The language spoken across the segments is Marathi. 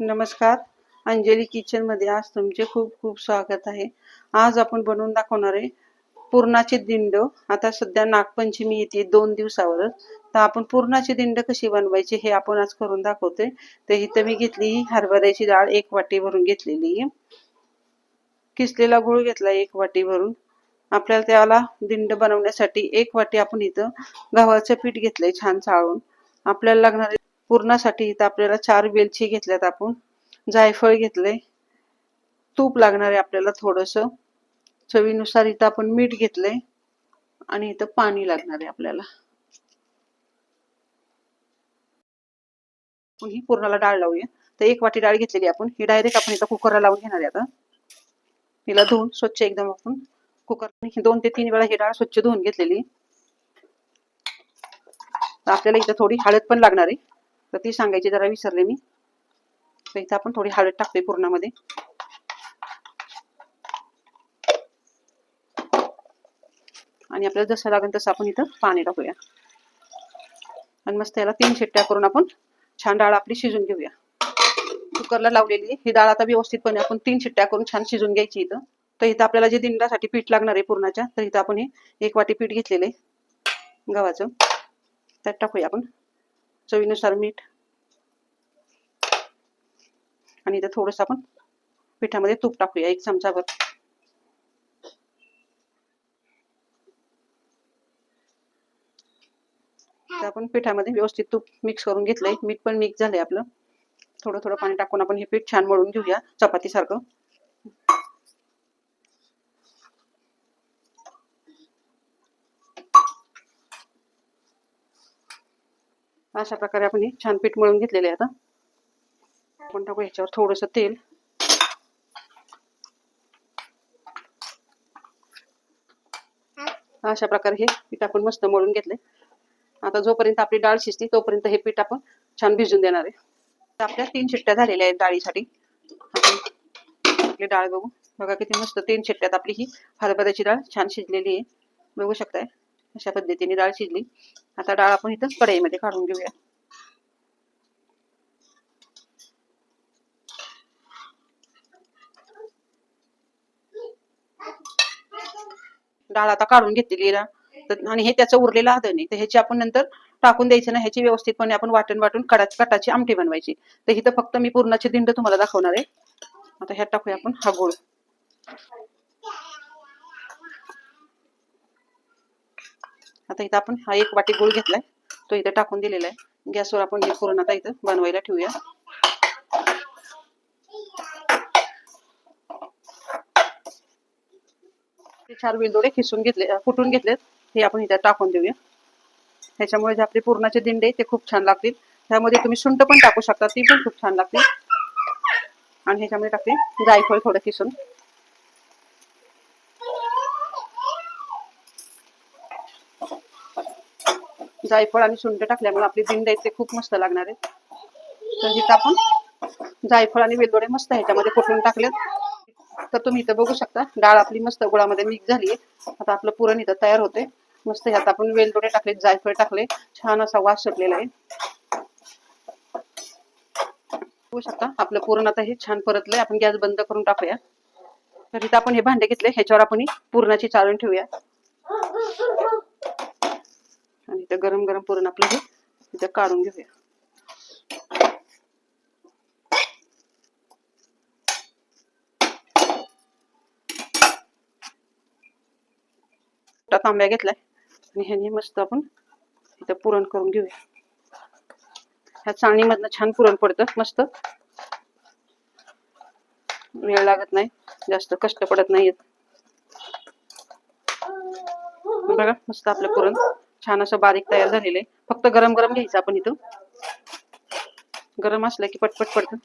नमस्कार. अंजली किचनमध्ये आज तुमचे खूप खूप स्वागत आहे. आज आपण बनवून दाखवणार आहे पुरणाचे दिंड. आता सध्या नागपंचमी येते दोन दिवसावरच. तर आपण पुरणाची दिंड कशी बनवायची हे आपण आज करून दाखवतोय. तर इथं मी घेतली ही हरभऱ्याची डाळ एक वाटी भरून घेतलेली आहे. किसलेला गुळ घेतला एक वाटी भरून. आपल्याला त्याला दिंड बनवण्यासाठी एक वाटी आपण इथं गव्हाचं पीठ घेतलंय छान चाळून. आपल्याला लागणारे पुरणासाठी इथं आपल्याला चार वेलची घेतल्यात आपण. जायफळ घेतले तूप लागणार आहे आपल्याला थोडस. चवीनुसार इथं आपण मीठ घेतलंय. आणि इथं पाणी लागणार आहे आपल्याला. आपण ही पुरणाला डाळ लावूया. तर एक वाटी डाळ घेतलेली आपण. ही डायरेक्ट आपण इथं कुकरला लावून घेणार आहे आता. हिला धुवून स्वच्छ एकदम आपण कुकर दोन ते तीन वेळा ही डाळ स्वच्छ धुवून घेतलेली आपल्याला इथं थोडी हळद पण लागणार आहे. तर ती सांगायची जरा विसरले मी. तर इथं आपण थोडी हळद टाकतोय पूर्णामध्ये. आणि आपल्याला जसं लागेल तसं आपण इथं पाणी टाकूया. आणि मस्त याला तीन शिट्ट्या करून आपण छान डाळ आपली शिजून घेऊया. कुकरला लावलेली ही डाळ आता व्यवस्थितपणे आपण तीन शिट्ट्या करून छान शिजून घ्यायची इथं. तर इथं आपल्याला जे दिंडासाठी पीठ लागणार आहे पूर्णाच्या तर इथं आपण हे एक वाटी पीठ घेतलेलं आहे गव्हाचं. त्यात टाकूया आपण. चवीनुसार मीठ. आणि इथं थोडस आपण पिठामध्ये तूप टाकूया एक चमचाभर. तर आपण पिठामध्ये व्यवस्थित तूप मिक्स करून घेतलंय. मीठ पण मिक्स झालंय आपलं. थोडं थोडं पाणी टाकून आपण हे पीठ छान मळून घेऊया चपाती अशा प्रकारे आपण हे छान पीठ मळून घेतलेले आहे आता. आपण टाकू ह्याच्यावर थोडस तेल. अशा प्रकारे हे पीठ आपण मस्त मळून घेतले आता जोपर्यंत आपली डाळ शिजते तोपर्यंत हे पीठ आपण छान भिजून देणार आहे. तर आपल्या तीन शिट्ट्या झालेल्या आहेत डाळीसाठी. आपली डाळ बघू. बघा किती मस्त तीन शिट्ट्यात आपली ही हरभऱ्याची डाळ छान शिजलेली आहे. बघू शकताय? अशा पद्धतीने डाळ शिजली. आता डाळ आपण इथं कढईमध्ये काढून घेऊया. डाळ आता काढून घेतलेली ना. आणि हे त्याचं उरलेलं आदन आहे. तर ह्याची आपण नंतर टाकून द्यायचं ना ह्याची व्यवस्थितपणे आपण वाटण वाटून कडाची कटाची आमटी बनवायची. तर इथं फक्त मी पूर्णाचे दिंड तुम्हाला दाखवणार आहे. आता ह्यात टाकूया आपण हा गोळ. आता इथं आपण हा एक वाटी गुळ घेतलाय. तो इथं टाकून दिलेला आहे. गॅसवर आपण हे पुरण आता इथं बनवायला ठेवूया. ते चार वेलदोडे खिसून घेतले फुटून घेतलेत. हे आपण इथं टाकून देऊया. ह्याच्यामुळे जे आपले पुरणाचे दिंडे ते खूप छान लागतील. त्यामध्ये तुम्ही सुंट पण टाकू शकता ती पण खूप छान लागते आणि ह्याच्यामध्ये टाकते जायफळ थोडं खिसून. जायफळ आणि सुंठ टाकल्यामुळे आपली जिंड आहेत ते खूप मस्त लागणार आहेत तर इथं आपण जायफळ आणि वेलदोडे मस्त ह्याच्यामध्ये कुठून टाकलेत तर तुम्ही इथं बघू शकता डाळ आपली मस्त गुळामध्ये मिक्स झाली आहे. आता आपलं पुरण इथं तयार होते मस्त ह्यात आपण वेलदोडे टाकले जायफळ टाकले. छान असा वास सुटलेला आहे. बघू शकता आपलं पुरण आता हे छान परतलंय. आपण गॅस बंद करून टाकूया. तर इथं आपण हे भांडे घेतले ह्याच्यावर आपण ही पुरणाची चाळून ठेवूया. आणि इथं गरम गरम पुरण आपलं हे इथं काढून घेऊया. मोठा तांब्या घेतलाय आणि ह्याने मस्त आपण इथं पुरण करून घेऊया. ह्या चाळणीमधनं छान पुरण पडतं मस्त. वेळ लागत नाही जास्त कष्ट पडत नाहीत बघा मस्त आपलं पुरण. छान असं बारीक तयार झालेलं आहे. फक्त गरम गरम घ्यायचं आपण इथं. गरम असलं की पटपट पडतं.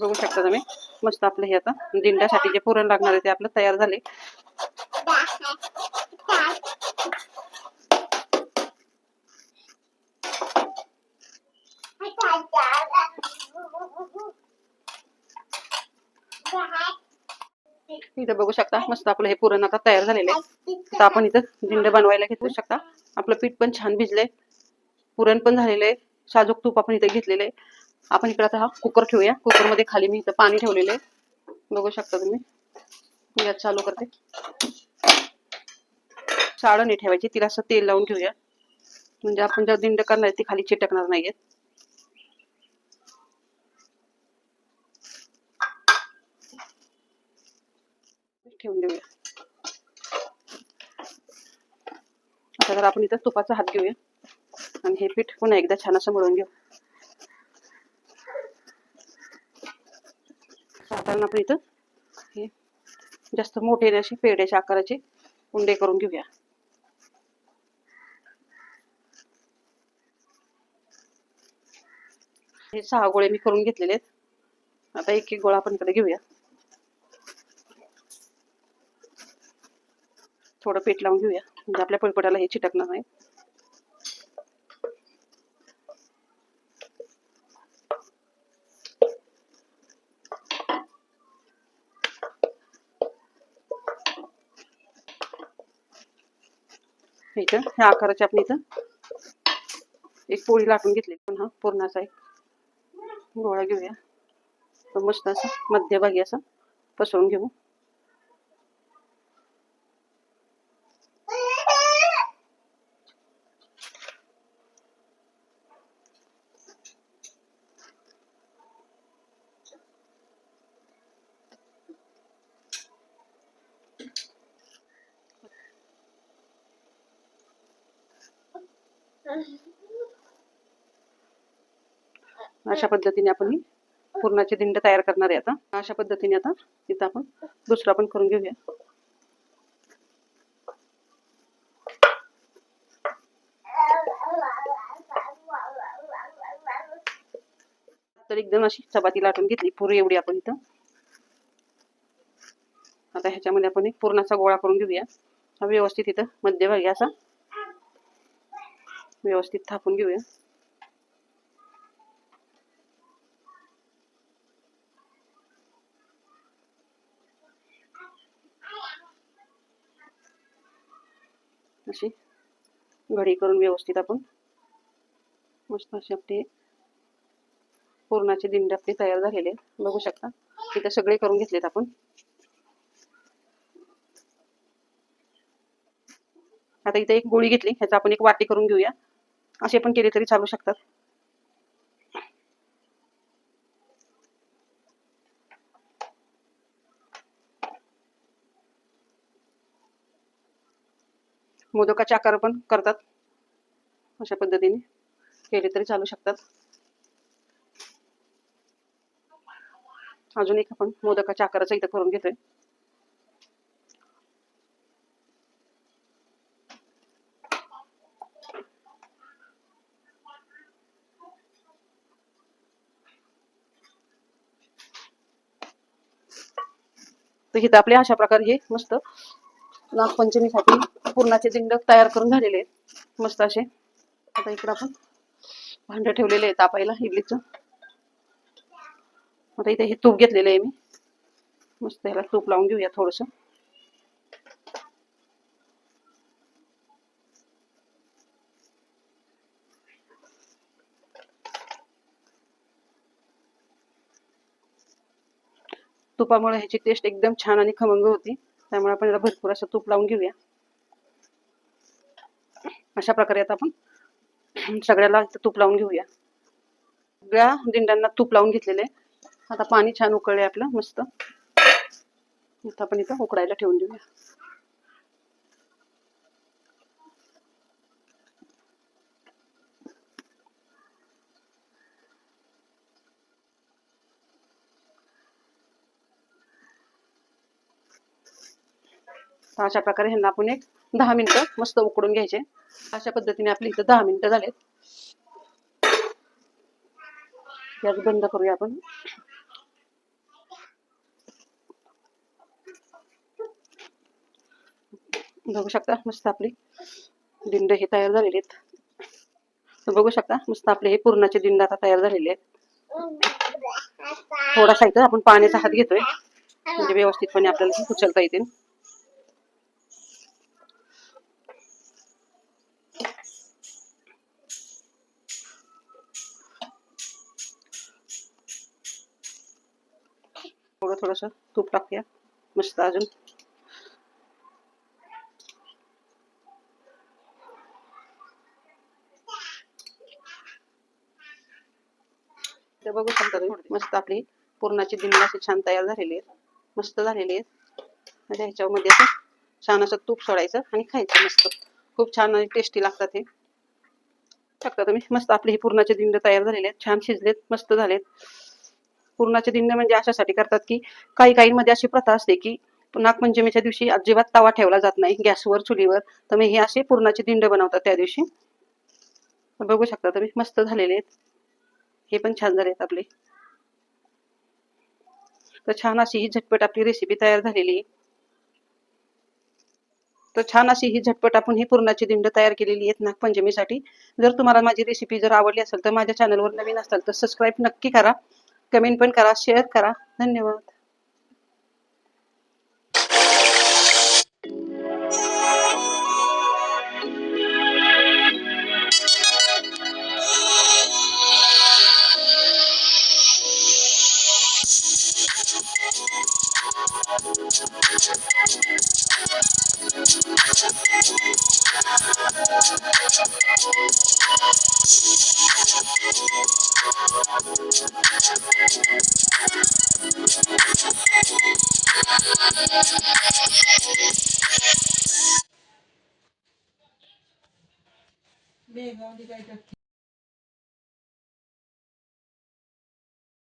बघू शकता तुम्ही. मस्त आपलं हे आता दिंड्यासाठी जे पुरण लागणार आहे ते आपलं तयार झाले इथं बघू शकता मस्त आपलं हे पुरण आता तयार झालेलं आहे. आता आपण इथं दिंड बनवायला घेऊ शकता. आपलं पीठ पण छान भिजलंय. पुरण पण झालेलं आहे. साजूक तूप आपण इथं घेतलेलं आहे. आपण इकडे आता हा कुकर ठेवूया. कुकरमध्ये खाली मी इथं पाणी ठेवलेलं आहे. बघू शकता तुम्ही. गॅस चालू करते. साळं नाही ठेवायची. तिला असं तेल लावून घेऊया. म्हणजे आपण ज्या दिंड करणार ती खाली चिटकणार नाहीयेत ठेवून देऊया. आता जर आपण इथं तुपाचा हात घेऊया. आणि हे पीठ पुन्हा एकदा छान असं मळून घेऊ. साधारण आपण इथं हे जास्त मोठे असे पेड्याच्या आकाराचे उंडे करून घेऊया. हे सहा गोळे मी करून घेतलेले आहेत. आता एक एक गोळा आपण इकडे घेऊया. थोडं पीठ लावून घेऊया. म्हणजे आपल्या पोळपटाला हे चिटकणार नाही. इथं ह्या आकाराच्या आपण इथं एक पोळी लाटून घेतली पण हा पूर्णाचा एक. गोळा घेऊया. मस्त असं मध्यभागी असं पसरून घेऊ. अशा पद्धतीने आपण ही पूर्णाची दिंड तयार करणार आहे आता. अशा पद्धतीने आता तिथं आपण दुसरा पण करून घेऊया. तर एकदम अशी चपाती लाटून घेतली. पुरी एवढी आपण इथं. आता ह्याच्यामध्ये आपण एक पूर्णाचा गोळा करून घेऊया. हा व्यवस्थित इथं मध्यभागी असा व्यवस्थित थापून घेऊया. अशी घडी करून व्यवस्थित आपण मस्त असे आपली पूर्णाचे दिंड आपले तयार झालेले बघू शकता. इथे सगळे करून घेतलेत आपण. आता इथे एक गोळी घेतली. ह्याचा आपण एक वाटी करून घेऊया. असे पण केले तरी चालू शकतात. मोदकाचे आकार पण करतात. अशा पद्धतीने केले तरी चालू शकतात. अजून एक आपण मोदकाच्या आकाराचा इथं करून घेतोय. तर इथं आपले अशा प्रकारे हे मस्त नागपंचमीसाठी पूर्णाचे दिंड तयार करून झालेले आहेत. मस्त असे. आता इकडं आपण भांड ठेवलेले आहे तापायला इडलीचं. आता इथे हे तूप घेतलेलं आहे मी. मस्त ह्याला तूप लावून घेऊया थोडस. तुपामुळे ह्याची टेस्ट एकदम छान आणि खमंग होती. त्यामुळे आपण याला भरपूर असं तूप लावून घेऊया. अशा प्रकारे आता आपण सगळ्याला तूप लावून घेऊया. सगळ्या दिंड्यांना तूप लावून घेतलेले आता पाणी छान उकळले आपलं मस्त. आता आपण इथं उकडायला ठेवून देऊया. तर अशा प्रकारे ह्यांना आपण एक दहा मिनिटं मस्त उकडून घ्यायचे. अशा पद्धतीने आपली इथं दहा मिनिटं झालेत. गॅस बंद करूया आपण. बघू शकता मस्त आपली दिंड हे तयार झालेले आहेत. बघू शकता मस्त आपले हे पूर्णाचे दिंड आता तयार झालेले आहेत. थोडासा इथं आपण पाण्याचा हात घेतोय. म्हणजे व्यवस्थितपणे आपल्याला उचलता येतील थोडं थोडस तूप टाकूया. मस्त अजून. ते बघू शकता तुम्ही मस्त आपली पुरणाची दिंडी अशी छान तयार झालेली आहे मस्त झालेली आहे म्हणजे ह्याच्यामध्ये असं छान असं तूप सोडायचं आणि खायचं मस्त. खूप छान आणि टेस्टी लागतात हे. शकता तुम्ही? मस्त आपले हे पुरणाचे दिंड तयार झालेले आहेत. छान शिजलेत मस्त झालेत. पूर्णाचे दिंड म्हणजे अशासाठी करतात की काही काहींमध्ये अशी प्रथा असते की नागपंचमीच्या दिवशी अजिबात तवा ठेवला जात नाही गॅसवर चुलीवर. तर मग हे असे पुरणाचे दिंड बनवतात त्या दिवशी. बघू शकता तुम्ही मस्त झालेले आहेत. हे पण छान झाले आहेत आपले. तर छान अशी ही झटपट आपली रेसिपी तयार झालेली आहे. तर छान अशी ही झटपट आपण ही पुरणाची दिंड तयार केलेली आहेत नागपंचमीसाठी. जर तुम्हाला माझी रेसिपी जर आवडली असेल तर माझ्या चॅनलवर नवीन असाल तर सबस्क्राईब नक्की करा. कमेंट पण करा शेअर करा. धन्यवाद. Bene, non direi che